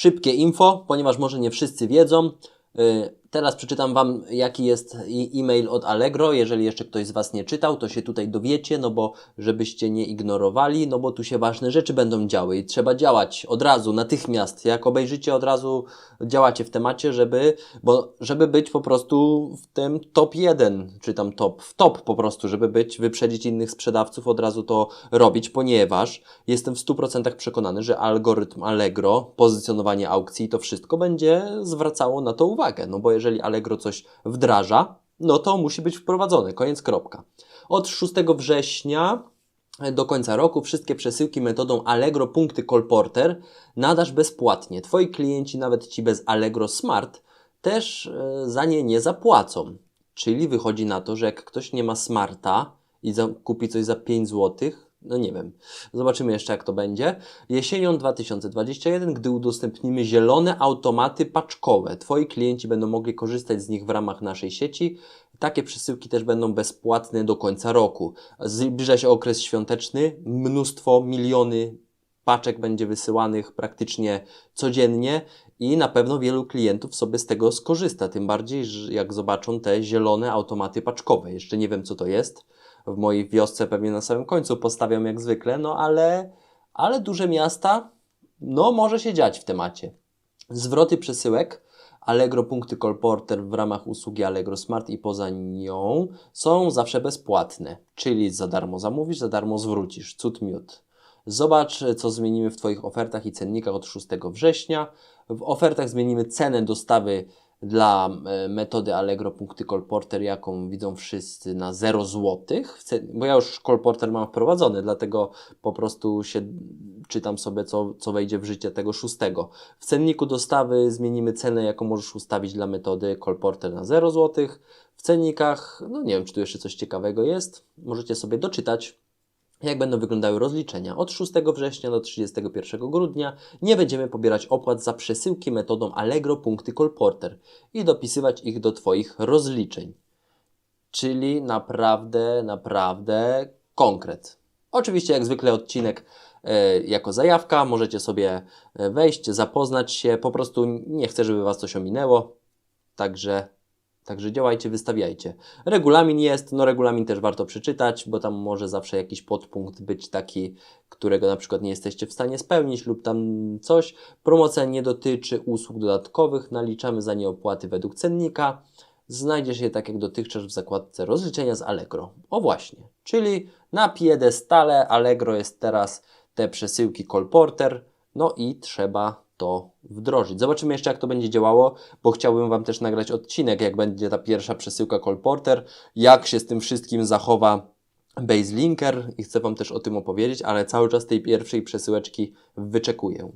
Szybkie info, ponieważ może nie wszyscy wiedzą. Teraz przeczytam Wam, jaki jest e-mail od Allegro. Jeżeli jeszcze ktoś z Was nie czytał, to się tutaj dowiecie, no bo żebyście nie ignorowali, no bo tu się ważne rzeczy będą działy i trzeba działać od razu, natychmiast. Jak obejrzycie, od razu działacie w temacie, żeby, bo, żeby być po prostu w tym top 1, czy tam top, w top po prostu, żeby być, wyprzedzić innych sprzedawców, od razu to robić, ponieważ jestem w 100% przekonany, że algorytm Allegro, pozycjonowanie aukcji, to wszystko będzie zwracało na to uwagę. No bo jeżeli Allegro coś wdraża, no to musi być wprowadzone. Koniec, kropka. Od 6 września do końca roku wszystkie przesyłki metodą Allegro punkty Colporter nadasz bezpłatnie. Twoi klienci nawet Ci bez Allegro Smart też e, za nie nie zapłacą. Czyli wychodzi na to, że jak ktoś nie ma Smarta i kupi coś za 5 zł, no nie wiem, zobaczymy jeszcze jak to będzie. Jesienią 2021, gdy udostępnimy zielone automaty paczkowe, Twoi klienci będą mogli korzystać z nich w ramach naszej sieci. Takie przesyłki też będą bezpłatne do końca roku. Zbliża się okres świąteczny, mnóstwo, miliony paczek będzie wysyłanych praktycznie codziennie i na pewno wielu klientów sobie z tego skorzysta. Tym bardziej, jak zobaczą te zielone automaty paczkowe. Jeszcze nie wiem, co to jest. W mojej wiosce pewnie na samym końcu postawiam jak zwykle, no ale, ale duże miasta, no może się dziać w temacie. Zwroty przesyłek Allegro punkty Colporter w ramach usługi Allegro Smart i poza nią są zawsze bezpłatne, czyli za darmo zamówisz, za darmo zwrócisz. Cud miód. Zobacz, co zmienimy w Twoich ofertach i cennikach od 6 września. W ofertach zmienimy cenę dostawy dla e, metody Allegro punkty Colporter, jaką widzą wszyscy na 0 zł, bo ja już Colporter mam wprowadzony, dlatego po prostu się czytam sobie, co, co wejdzie w życie tego 6. W cenniku dostawy zmienimy cenę, jaką możesz ustawić dla metody Colporter na 0 zł. W cennikach, no nie wiem, czy tu jeszcze coś ciekawego jest, możecie sobie doczytać jak będą wyglądały rozliczenia. Od 6 września do 31 grudnia nie będziemy pobierać opłat za przesyłki metodą Allegro punkty Colporter i dopisywać ich do Twoich rozliczeń. Czyli naprawdę, naprawdę konkret. Oczywiście, jak zwykle, odcinek e, jako zajawka. Możecie sobie e, wejść, zapoznać się. Po prostu nie chcę, żeby Was coś ominęło. Także Także działajcie, wystawiajcie. Regulamin jest, no regulamin też warto przeczytać, bo tam może zawsze jakiś podpunkt być taki, którego na przykład nie jesteście w stanie spełnić lub tam coś. Promocja nie dotyczy usług dodatkowych, naliczamy za nie opłaty według cennika. Znajdziesz je tak jak dotychczas w zakładce rozliczenia z Allegro. O właśnie, czyli na piedestale Allegro jest teraz te przesyłki Colporter, no i trzeba to wdrożyć. Zobaczymy jeszcze, jak to będzie działało, bo chciałbym Wam też nagrać odcinek, jak będzie ta pierwsza przesyłka Colporter, jak się z tym wszystkim zachowa Baselinker i chcę Wam też o tym opowiedzieć, ale cały czas tej pierwszej przesyłeczki wyczekuję.